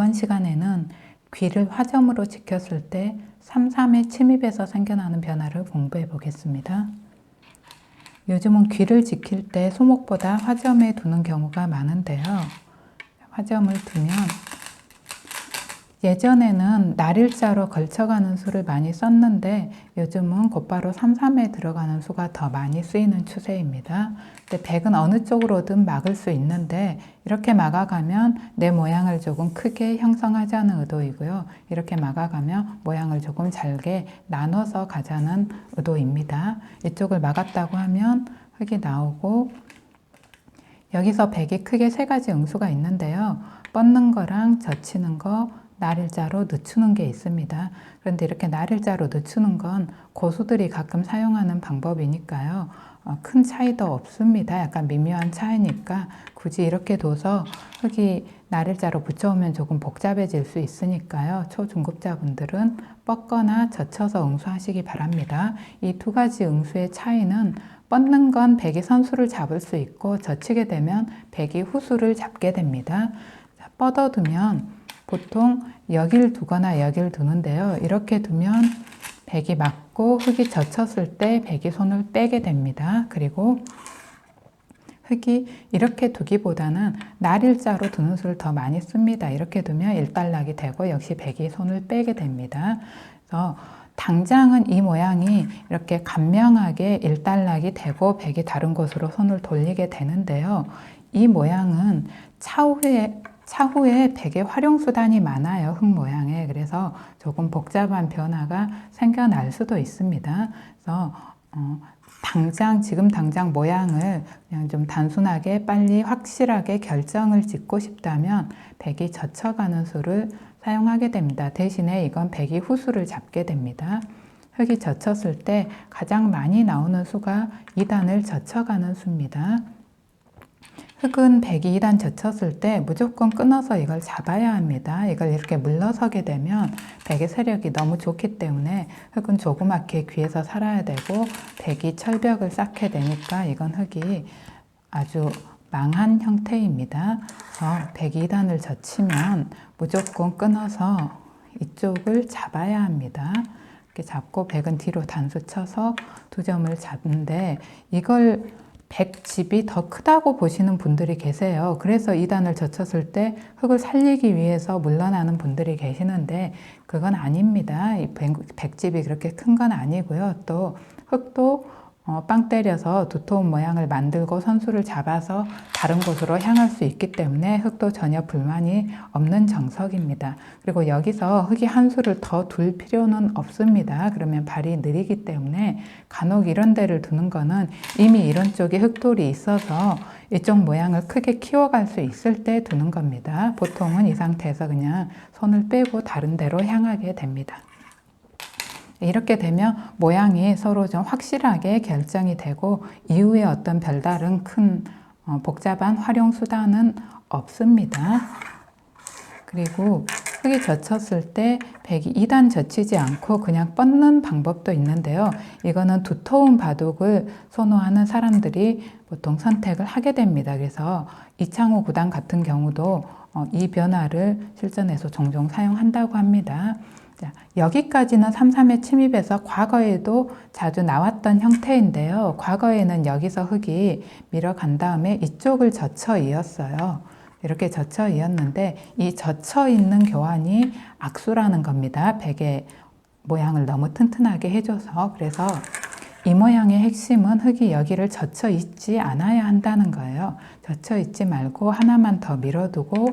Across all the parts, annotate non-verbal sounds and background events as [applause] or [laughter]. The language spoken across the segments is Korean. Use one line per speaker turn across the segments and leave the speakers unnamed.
이번 시간에는 귀를 화점으로 지켰을 때 3.3의 침입에서 생겨나는 변화를 공부해 보겠습니다. 요즘은 귀를 지킬 때 소목보다 화점에 두는 경우가 많은데요. 화점을 두면 예전에는 날일자로 걸쳐가는 수를 많이 썼는데 요즘은 곧바로 33에 들어가는 수가 더 많이 쓰이는 추세입니다. 근데 백은 어느 쪽으로든 막을 수 있는데 이렇게 막아가면 내 모양을 조금 크게 형성하자는 의도이고요. 이렇게 막아가면 모양을 조금 잘게 나눠서 가자는 의도입니다. 이쪽을 막았다고 하면 흙이 나오고 여기서 백이 크게 세 가지 응수가 있는데요. 뻗는 거랑 젖히는 거, 날일자로 늦추는 게 있습니다. 그런데 이렇게 날일자로 늦추는 건 고수들이 가끔 사용하는 방법이니까요. 어, 큰 차이도 없습니다. 약간 미묘한 차이니까 굳이 이렇게 둬서 흙이 날일자로 붙여오면 조금 복잡해질 수 있으니까요. 초중급자분들은 뻗거나 젖혀서 응수하시기 바랍니다. 이 두 가지 응수의 차이는 뻗는 건 백이 선수를 잡을 수 있고 젖히게 되면 백이 후수를 잡게 됩니다. 뻗어두면 보통 여기를 두거나 여기를 두는데요. 이렇게 두면 백이 맞고 흙이 젖혔을 때 백이 손을 빼게 됩니다. 그리고 흙이 이렇게 두기보다는 날일자로 두는 수를 더 많이 씁니다. 이렇게 두면 일단락이 되고 역시 백이 손을 빼게 됩니다. 그래서 당장은 이 모양이 이렇게 간명하게 일단락이 되고 백이 다른 곳으로 손을 돌리게 되는데요. 이 모양은 차후에 차후에 백의 활용 수단이 많아요. 흙 모양에. 그래서 조금 복잡한 변화가 생겨날 수도 있습니다. 그래서 어, 당장 지금 당장 모양을 그냥 좀 단순하게 빨리 확실하게 결정을 짓고 싶다면 백이 젖혀가는 수를 사용하게 됩니다. 대신에 이건 백이 후수를 잡게 됩니다. 흙이 젖혔을 때 가장 많이 나오는 수가 2단을 젖혀가는 수입니다. 흙은 102단 젖혔을 때 무조건 끊어서 이걸 잡아야 합니다. 이걸 이렇게 물러서게 되면 백의 세력이 너무 좋기 때문에 흙은 조그맣게 귀에서 살아야 되고 백이 철벽을 쌓게 되니까 이건 흙이 아주 망한 형태입니다. 그래서 102단을 젖히면 무조건 끊어서 이쪽을 잡아야 합니다. 이렇게 잡고 백은 뒤로 단수 쳐서 두 점을 잡는데 이걸 100집이 더 크다고 보시는 분들이 계세요. 그래서 이단을 젖혔을 때 흙을 살리기 위해서 물러나는 분들이 계시는데 그건 아닙니다. 100집이 그렇게 큰 건 아니고요. 또 흙도 어, 빵 때려서 두터운 모양을 만들고 선수를 잡아서 다른 곳으로 향할 수 있기 때문에 흙도 전혀 불만이 없는 정석입니다. 그리고 여기서 흙이 한 수를 더 둘 필요는 없습니다. 그러면 발이 느리기 때문에 간혹 이런 데를 두는 거는 이미 이런 쪽에 흙돌이 있어서 이쪽 모양을 크게 키워갈 수 있을 때 두는 겁니다. 보통은 이 상태에서 그냥 손을 빼고 다른 데로 향하게 됩니다. 이렇게 되면 모양이 서로 좀 확실하게 결정이 되고 이후에 어떤 별다른 큰 어, 복잡한 활용 수단은 없습니다. 그리고 흙이 젖혔을 때 백이 2단 젖히지 않고 그냥 뻗는 방법도 있는데요. 이거는 두터운 바둑을 선호하는 사람들이 보통 선택을 하게 됩니다. 그래서 이창호 구단 같은 경우도 어, 이 변화를 실전에서 종종 사용한다고 합니다. 자, 여기까지는 3.3의 침입에서 과거에도 자주 나왔던 형태인데요. 과거에는 여기서 흙이 밀어간 다음에 이쪽을 젖혀 이었어요. 이렇게 젖혀 이었는데 이 젖혀 있는 교환이 악수라는 겁니다. 베개 모양을 너무 튼튼하게 해줘서 그래서 이 모양의 핵심은 흙이 여기를 젖혀 있지 않아야 한다는 거예요. 젖혀 있지 말고 하나만 더 밀어두고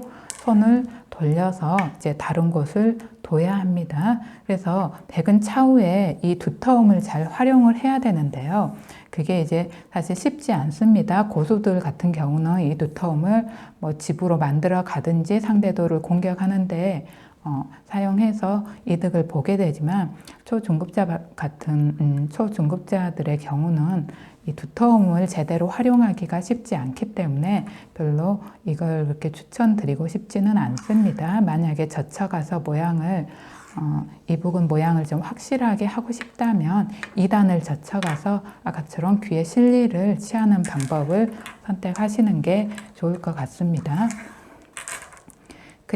손을 돌려서 이제 다른 곳을 둬야 합니다. 그래서 백은 차후에 이 두터움을 잘 활용을 해야 되는데요. 그게 이제 사실 쉽지 않습니다. 고수들 같은 경우는 이 두터움을 뭐 집으로 만들어 가든지 상대도를 공격하는데 어, 사용해서 이득을 보게 되지만 초중급자 같은 음, 초중급자들의 경우는 이 두터움을 제대로 활용하기가 쉽지 않기 때문에 별로 이걸 그렇게 추천드리고 싶지는 않습니다. 만약에 젖혀가서 모양을 어, 이 부분 모양을 좀 확실하게 하고 싶다면 2단을 젖혀가서 아까처럼 귀에 실리를 취하는 방법을 선택하시는 게 좋을 것 같습니다.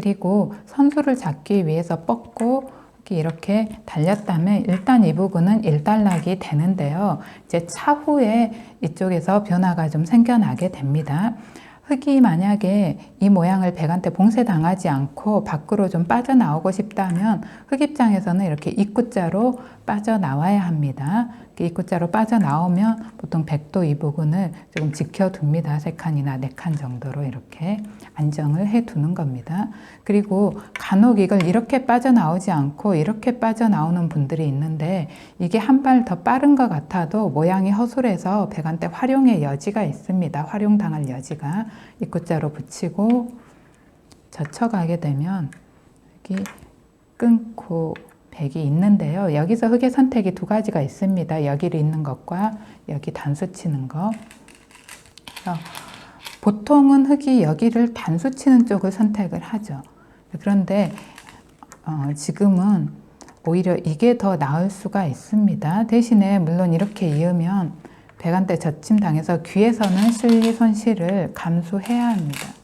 그리고 선수를 잡기 위해서 뻗고 이렇게 달렸다면 일단 이 부분은 일단락이 되는데요. 이제 차후에 이쪽에서 변화가 좀 생겨나게 됩니다. 흙이 만약에 이 모양을 백한테 봉쇄당하지 않고 밖으로 좀 빠져나오고 싶다면 흙 입장에서는 이렇게 입구자로 빠져나와야 합니다. 입구자로 빠져나오면 보통 백도 이 부분을 조금 지켜둡니다. 세 칸이나 네 칸 정도로 이렇게 안정을 해 두는 겁니다. 그리고 간혹 이걸 이렇게 빠져나오지 않고 이렇게 빠져나오는 분들이 있는데 이게 한 발 더 빠른 것 같아도 모양이 허술해서 백한테 활용의 여지가 있습니다. 활용당할 여지가 입구자로 붙이고 젖혀가게 되면 여기 끊고 백이 있는데요. 여기서 흙의 선택이 두 가지가 있습니다. 여기를 있는 것과 여기 단수 치는 거. 보통은 흙이 여기를 단수 치는 쪽을 선택을 하죠. 그런데 어, 지금은 오히려 이게 더 나을 수가 있습니다. 대신에 물론 이렇게 이으면 백한테 젖힘 당해서 귀에서는 실리 손실을 감수해야 합니다.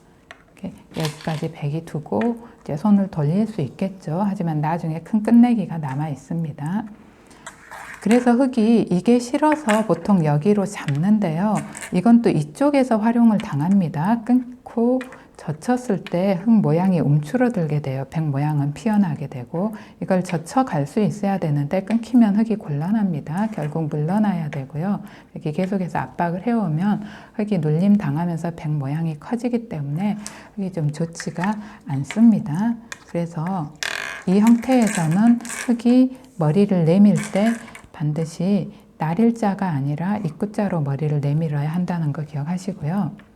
여기까지 백이 두고 이제 손을 돌릴 수 있겠죠. 하지만 나중에 큰 끝내기가 남아 있습니다. 그래서 흙이 이게 싫어서 보통 여기로 잡는데요. 이건 또 이쪽에서 활용을 당합니다. 끊고 젖혔을 때 흙 모양이 움츠러들게 돼요. 백 모양은 피어나게 되고 이걸 젖혀 갈 수 있어야 되는데 끊기면 흙이 곤란합니다. 결국 물러나야 되고요. 여기 계속해서 압박을 해오면 흙이 눌림 당하면서 백 모양이 커지기 때문에 흙이 좀 좋지가 않습니다. 그래서 이 형태에서는 흙이 머리를 내밀 때 반드시 날일자가 아니라 입구자로 머리를 내밀어야 한다는 거 기억하시고요.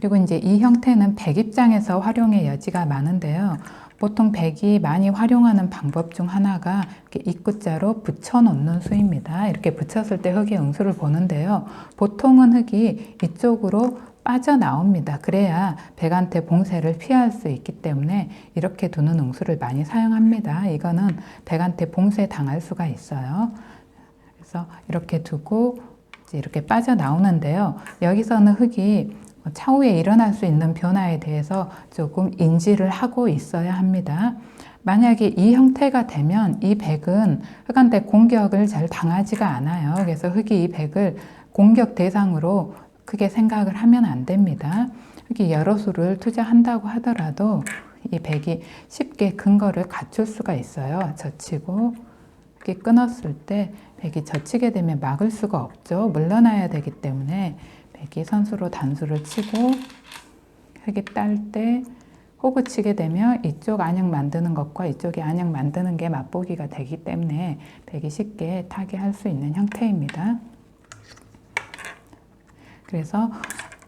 그리고 이제 이 형태는 백 입장에서 활용의 여지가 많은데요. 보통 백이 많이 활용하는 방법 중 하나가 이렇게 입구자로 붙여놓는 수입니다. 이렇게 붙였을 때 흙의 응수를 보는데요. 보통은 흙이 이쪽으로 빠져나옵니다. 그래야 백한테 봉쇄를 피할 수 있기 때문에 이렇게 두는 응수를 많이 사용합니다. 이거는 백한테 봉쇄 당할 수가 있어요. 그래서 이렇게 두고 이렇게 빠져나오는데요. 여기서는 흙이 차후에 일어날 수 있는 변화에 대해서 조금 인지를 하고 있어야 합니다. 만약에 이 형태가 되면 이 백은 흙한테 공격을 잘 당하지가 않아요. 그래서 흙이 이 백을 공격 대상으로 크게 생각을 하면 안 됩니다. 흙이 여러 수를 투자한다고 하더라도 이 백이 쉽게 근거를 갖출 수가 있어요. 젖히고 끊었을 때 백이 젖히게 되면 막을 수가 없죠. 물러나야 되기 때문에 백이 선수로 단수를 치고 흙이 딸 때 호구 치게 되면 이쪽 안약 만드는 것과 이쪽에 안약 만드는 게 맛보기가 되기 때문에 백이 쉽게 타게 할수 있는 형태입니다. 그래서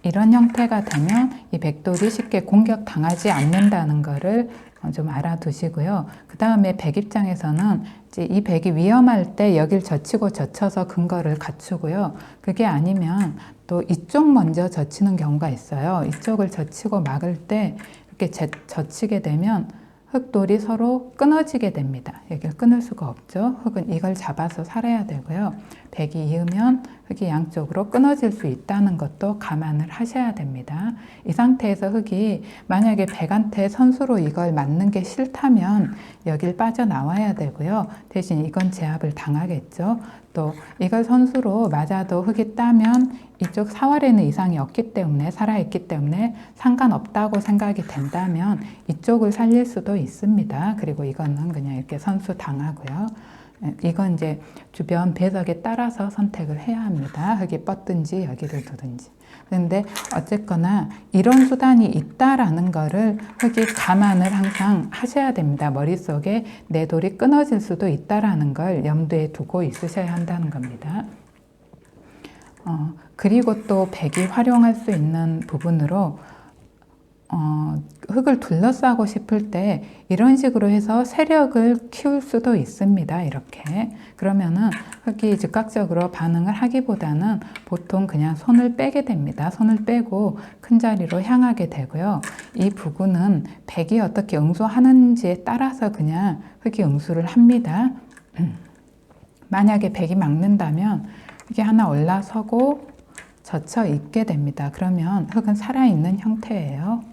이런 형태가 되면 이 백돌이 쉽게 공격 당하지 않는다는 것을 좀 알아두시고요. 그 다음에 백 입장에서는 이 백이 위험할 때 여길 젖히고 젖혀서 근거를 갖추고요. 그게 아니면 또 이쪽 먼저 젖히는 경우가 있어요. 이쪽을 젖히고 막을 때 이렇게 젖히게 되면 흙돌이 서로 끊어지게 됩니다. 여기를 끊을 수가 없죠. 흙은 이걸 잡아서 살아야 되고요. 백이 이으면 흙이 양쪽으로 끊어질 수 있다는 것도 감안을 하셔야 됩니다. 이 상태에서 흙이 만약에 백한테 선수로 이걸 맞는 게 싫다면 여길 빠져나와야 되고요. 대신 이건 제압을 당하겠죠. 또 이걸 선수로 맞아도 흙이 따면 이쪽 사월에는 이상이 없기 때문에 살아있기 때문에 상관없다고 생각이 된다면 이쪽을 살릴 수도 있습니다. 그리고 이거는 그냥 이렇게 선수 당하고요. 이건 이제 주변 배석에 따라서 선택을 해야 합니다. 흙이 뻗든지 여기를 두든지. 그런데 어쨌거나 이런 수단이 있다라는 거를 흙이 감안을 항상 하셔야 됩니다. 머릿속에 내 돌이 끊어질 수도 있다라는 걸 염두에 두고 있으셔야 한다는 겁니다. 어, 그리고 또 백이 활용할 수 있는 부분으로 어, 흙을 둘러싸고 싶을 때 이런 식으로 해서 세력을 키울 수도 있습니다. 이렇게. 그러면은 흙이 즉각적으로 반응을 하기보다는 보통 그냥 손을 빼게 됩니다. 손을 빼고 큰 자리로 향하게 되고요. 이 부분은 백이 어떻게 응수하는지에 따라서 그냥 흙이 응수를 합니다. [clears throat] 만약에 백이 막는다면 이게 하나 올라서고 젖혀 있게 됩니다. 그러면 흙은 살아있는 형태예요.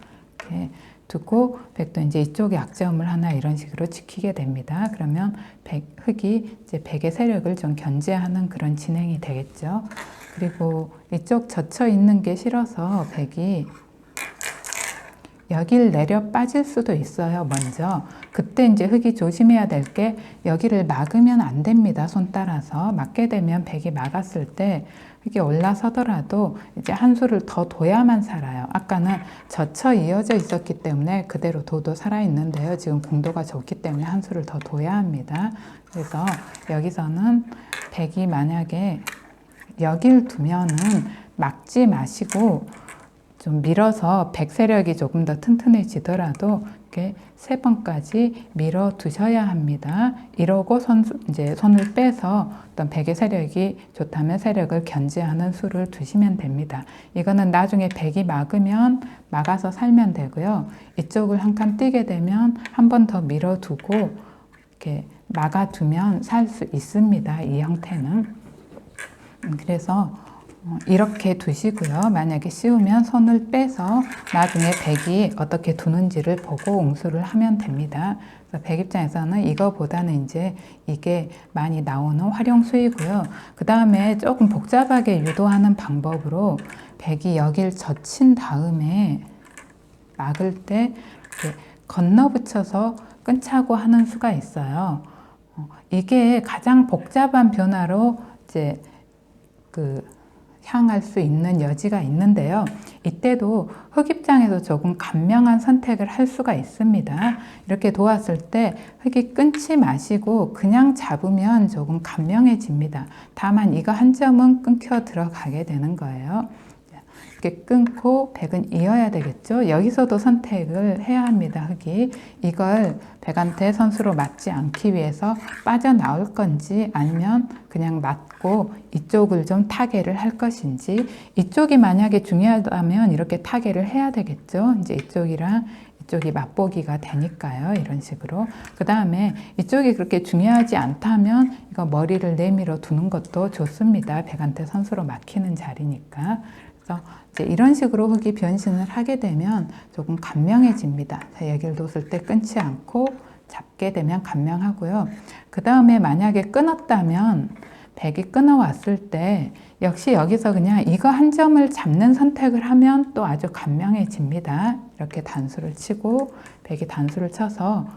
이렇게 두고 백도 이제 이쪽에 약점을 하나 이런 식으로 지키게 됩니다. 그러면 백, 흙이 이제 백의 세력을 좀 견제하는 그런 진행이 되겠죠. 그리고 이쪽 젖혀 있는 게 싫어서 백이 여길 내려 빠질 수도 있어요. 먼저 그때 이제 흙이 조심해야 될 게 여기를 막으면 안 됩니다. 손 따라서 막게 되면 백이 막았을 때 흙이 올라서더라도 이제 한 수를 더 둬야만 살아요. 아까는 젖혀 이어져 있었기 때문에 그대로 도도 살아 있는데요. 지금 공도가 좋기 때문에 한 수를 더 둬야 합니다. 그래서 여기서는 백이 만약에 여길 두면은 막지 마시고 좀 밀어서 백세력이 조금 더 튼튼해지더라도 이렇게 세 번까지 밀어 두셔야 합니다. 이러고 손 이제 손을 빼서 어떤 백의 세력이 좋다면 세력을 견제하는 수를 두시면 됩니다. 이거는 나중에 백이 막으면 막아서 살면 되고요. 이쪽을 한 칸 뛰게 되면 한 번 더 밀어 두고 이렇게 막아 두면 살 수 있습니다. 이 형태는. 음, 그래서 어, 이렇게 두시고요. 만약에 씌우면 손을 빼서 나중에 백이 어떻게 두는지를 보고 옹수를 하면 됩니다. 백 입장에서는 이거보다는 이제 이게 많이 나오는 활용수이고요. 그 다음에 조금 복잡하게 유도하는 방법으로 백이 여길 젖힌 다음에 막을 때 이렇게 건너붙여서 끈차고 하는 수가 있어요. 어, 이게 가장 복잡한 변화로 이제 그 향할 수 있는 여지가 있는데요. 이때도 흙 입장에서 조금 간명한 선택을 할 수가 있습니다. 이렇게 도왔을 때 흙이 끊지 마시고 그냥 잡으면 조금 간명해집니다. 다만 이거 한 점은 끊겨 들어가게 되는 거예요. 이렇게 끊고 백은 이어야 되겠죠. 여기서도 선택을 해야 합니다. 흙이 이걸 백한테 선수로 맞지 않기 위해서 빠져나올 건지 아니면 그냥 맞고 이쪽을 좀 타개를 할 것인지 이쪽이 만약에 중요하다면 이렇게 타개를 해야 되겠죠. 이제 이쪽이랑 이쪽이 맛보기가 되니까요. 이런 식으로. 그 다음에 이쪽이 그렇게 중요하지 않다면 이거 머리를 내밀어 두는 것도 좋습니다. 백한테 선수로 막히는 자리니까. 그래서 이제 이런 식으로 흙이 변신을 하게 되면 조금 간명해집니다. 자, 여기를 뒀을 때 끊지 않고 잡게 되면 간명하고요. 그 다음에 만약에 끊었다면 백이 끊어왔을 때 역시 여기서 그냥 이거 한 점을 잡는 선택을 하면 또 아주 간명해집니다. 이렇게 단수를 치고 백이 단수를 쳐서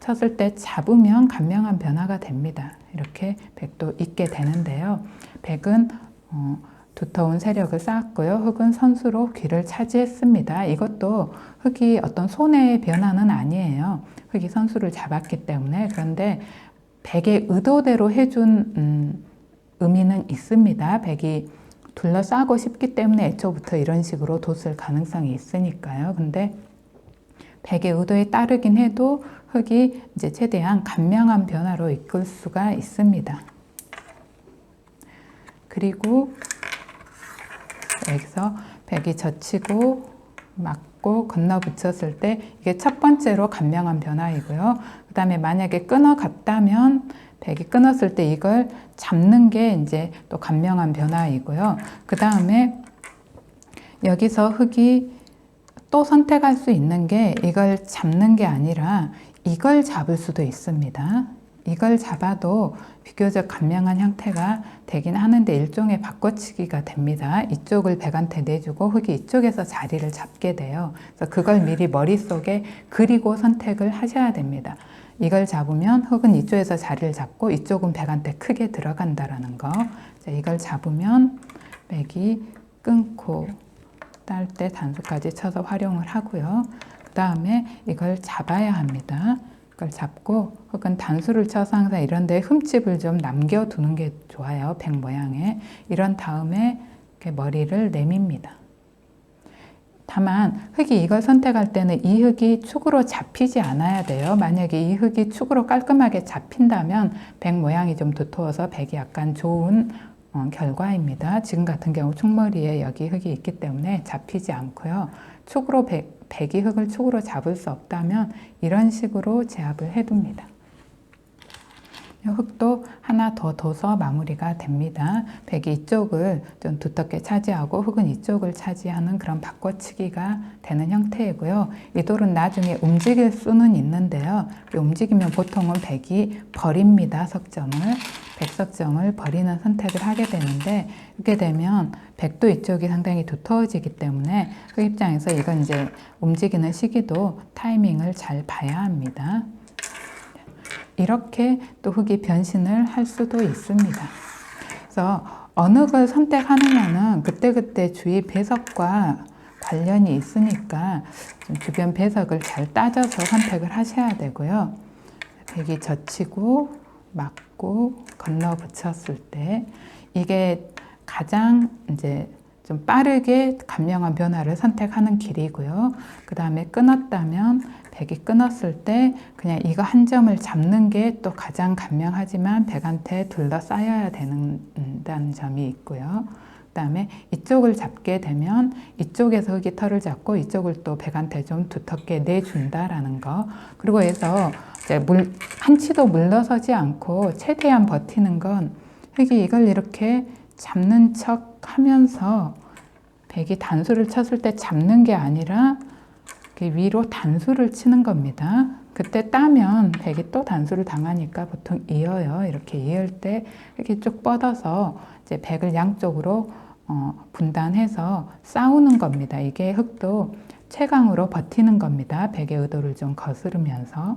쳤을 때 잡으면 간명한 변화가 됩니다. 이렇게 백도 있게 되는데요. 백은 어, 두터운 세력을 쌓았고요. 흙은 선수로 귀를 차지했습니다. 이것도 흙이 어떤 손해의 변화는 아니에요. 흙이 선수를 잡았기 때문에 그런데 백의 의도대로 해준 음, 의미는 있습니다. 백이 둘러싸고 싶기 때문에 애초부터 이런 식으로 뒀을 가능성이 있으니까요. 근데 백의 의도에 따르긴 해도 흙이 이제 최대한 간명한 변화로 이끌 수가 있습니다. 그리고 여기서 백이 젖히고 맞고 건너 붙였을 때 이게 첫 번째로 간명한 변화이고요. 그 다음에 만약에 끊어 갔다면 백이 끊었을 때 이걸 잡는 게 이제 또 간명한 변화이고요. 그 다음에 여기서 흙이 또 선택할 수 있는 게 이걸 잡는 게 아니라 이걸 잡을 수도 있습니다. 이걸 잡아도 비교적 간명한 형태가 되긴 하는데 일종의 바꿔치기가 됩니다. 이쪽을 백한테 내주고 흙이 이쪽에서 자리를 잡게 돼요. 그래서 그걸 미리 머릿속에 그리고 선택을 하셔야 됩니다. 이걸 잡으면 흙은 이쪽에서 자리를 잡고 이쪽은 백한테 크게 들어간다라는 거. 자, 이걸 잡으면 백이 끊고 딸 때 단수까지 쳐서 활용을 하고요. 그 다음에 이걸 잡아야 합니다. 그걸 잡고 혹은 단수를 쳐서 항상 이런 데 흠집을 좀 남겨두는 게 좋아요. 백 모양에. 이런 다음에 머리를 내밉니다. 다만 흙이 이걸 선택할 때는 이 흙이 축으로 잡히지 않아야 돼요. 만약에 이 흙이 축으로 깔끔하게 잡힌다면 백 모양이 좀 두터워서 백이 약간 좋은 어, 결과입니다. 지금 같은 경우 축머리에 여기 흙이 있기 때문에 잡히지 않고요. 축으로 백, 백이 흙을 축으로 잡을 수 없다면 이런 식으로 제압을 해둡니다. 흙도 하나 더 둬서 마무리가 됩니다. 백이 이쪽을 좀 두텁게 차지하고 흙은 이쪽을 차지하는 그런 바꿔치기가 되는 형태이고요. 이 돌은 나중에 움직일 수는 있는데요. 움직이면 보통은 백이 버립니다. 석점을. 백석점을 버리는 선택을 하게 되는데 이렇게 되면 백도 이쪽이 상당히 두터워지기 때문에 그 입장에서 이건 이제 움직이는 시기도 타이밍을 잘 봐야 합니다. 이렇게 또 흙이 변신을 할 수도 있습니다. 그래서 어느 걸 선택하느냐는 그때그때 주위 배석과 관련이 있으니까 주변 배석을 잘 따져서 선택을 하셔야 되고요. 백이 젖히고 막고 건너 붙였을 때 이게 가장 이제 좀 빠르게 감명한 변화를 선택하는 길이고요. 그 다음에 끊었다면 백이 끊었을 때 그냥 이거 한 점을 잡는 게 또 가장 감명하지만 백한테 둘러싸여야 된다는 점이 있고요. 그 다음에 이쪽을 잡게 되면 이쪽에서 흙이 털을 잡고 이쪽을 또 백한테 좀 두텁게 내준다라는 거. 그리고 해서 이제 물, 한치도 물러서지 않고 최대한 버티는 건 흙이 이걸 이렇게 잡는 척 하면서 백이 단수를 쳤을 때 잡는 게 아니라 위로 단수를 치는 겁니다. 그때 따면 백이 또 단수를 당하니까 보통 이어요. 이렇게 이을 때 이렇게 쭉 뻗어서 이제 백을 양쪽으로 어, 분단해서 싸우는 겁니다. 이게 흙도 최강으로 버티는 겁니다. 백의 의도를 좀 거스르면서.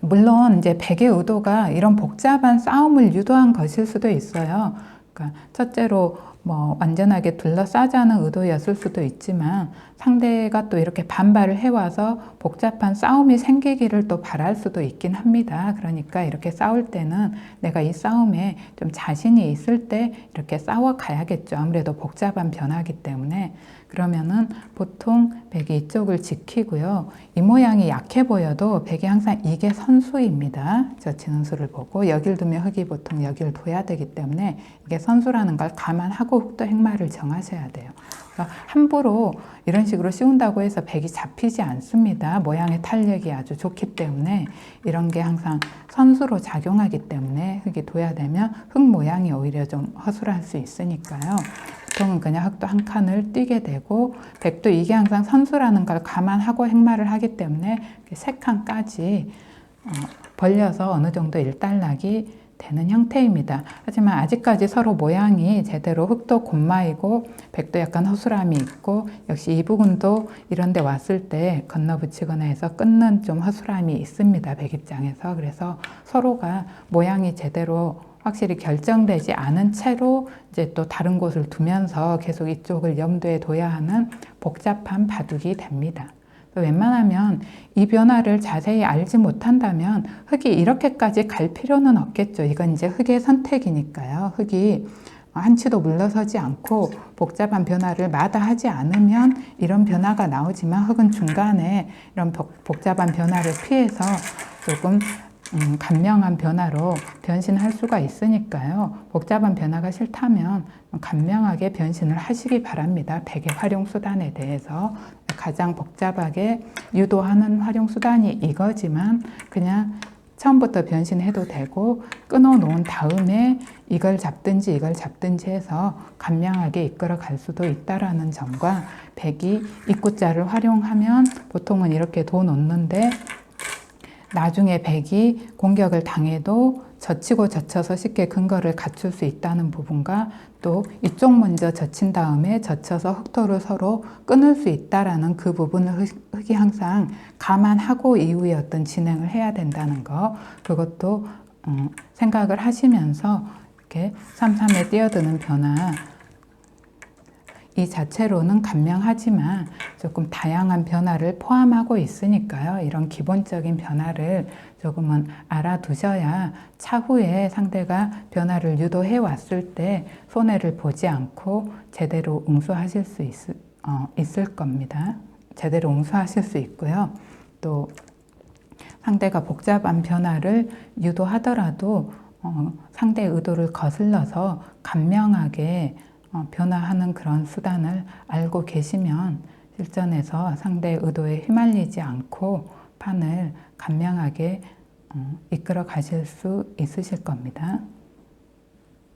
물론 이제 백의 의도가 이런 복잡한 싸움을 유도한 것일 수도 있어요. 그러니까 첫째로 뭐 완전하게 둘러싸자는 의도였을 수도 있지만 상대가 또 이렇게 반발을 해와서 복잡한 싸움이 생기기를 또 바랄 수도 있긴 합니다. 그러니까 이렇게 싸울 때는 내가 이 싸움에 좀 자신이 있을 때 이렇게 싸워 가야겠죠. 아무래도 복잡한 변화기 때문에 그러면은 보통 백이 이쪽을 지키고요. 이 모양이 약해 보여도 백이 항상 이게 선수입니다. 저 지는 수를 보고 여길 두면 흙이 보통 여길 둬야 되기 때문에 이게 선수라는 걸 감안하고 흙도 행마를 정하셔야 돼요. 함부로 이런 식으로 씌운다고 해서 백이 잡히지 않습니다. 모양의 탄력이 아주 좋기 때문에 이런 게 항상 선수로 작용하기 때문에 흙이 둬야 되면 흙 모양이 오히려 좀 허술할 수 있으니까요. 보통은 그냥 흙도 한 칸을 띄게 되고 백도 이게 항상 선수라는 걸 감안하고 행마를 하기 때문에 세 칸까지 어, 벌려서 어느 정도 일단락이 되는 형태입니다. 하지만 아직까지 서로 모양이 제대로 흙도 곤마이고 백도 약간 허술함이 있고 역시 이 부분도 이런 데 왔을 때 건너 붙이거나 해서 끊는 좀 허술함이 있습니다. 백 입장에서. 그래서 서로가 모양이 제대로 확실히 결정되지 않은 채로 이제 또 다른 곳을 두면서 계속 이쪽을 염두에 둬야 하는 복잡한 바둑이 됩니다. 웬만하면 이 변화를 자세히 알지 못한다면 흙이 이렇게까지 갈 필요는 없겠죠. 이건 이제 흙의 선택이니까요. 흙이 한치도 물러서지 않고 복잡한 변화를 마다하지 않으면 이런 변화가 나오지만 흙은 중간에 이런 복잡한 변화를 피해서 조금 음, 간명한 변화로 변신할 수가 있으니까요. 복잡한 변화가 싫다면 간명하게 변신을 하시기 바랍니다. 백의 활용 수단에 대해서 가장 복잡하게 유도하는 활용 수단이 이거지만 그냥 처음부터 변신해도 되고 끊어 놓은 다음에 이걸 잡든지 이걸 잡든지 해서 간명하게 이끌어 갈 수도 있다라는 점과 백이 입구자를 활용하면 보통은 이렇게 도 놓는데 나중에 백이 공격을 당해도 젖히고 젖혀서 쉽게 근거를 갖출 수 있다는 부분과 또 이쪽 먼저 젖힌 다음에 젖혀서 흑토를 서로 끊을 수 있다라는 그 부분을 흑이 항상 감안하고 이후에 어떤 진행을 해야 된다는 거. 그것도 음, 생각을 하시면서 이렇게 삼삼에 뛰어드는 변화 이 자체로는 간명하지만 조금 다양한 변화를 포함하고 있으니까요. 이런 기본적인 변화를 조금은 알아두셔야 차후에 상대가 변화를 유도해 왔을 때 손해를 보지 않고 제대로 응수하실 수 있, 어, 있을 겁니다. 제대로 응수하실 수 있고요. 또 상대가 복잡한 변화를 유도하더라도 어, 상대의 의도를 거슬러서 간명하게 어, 변화하는 그런 수단을 알고 계시면 실전에서 상대의 의도에 휘말리지 않고 판을 간명하게 어, 이끌어 가실 수 있으실 겁니다.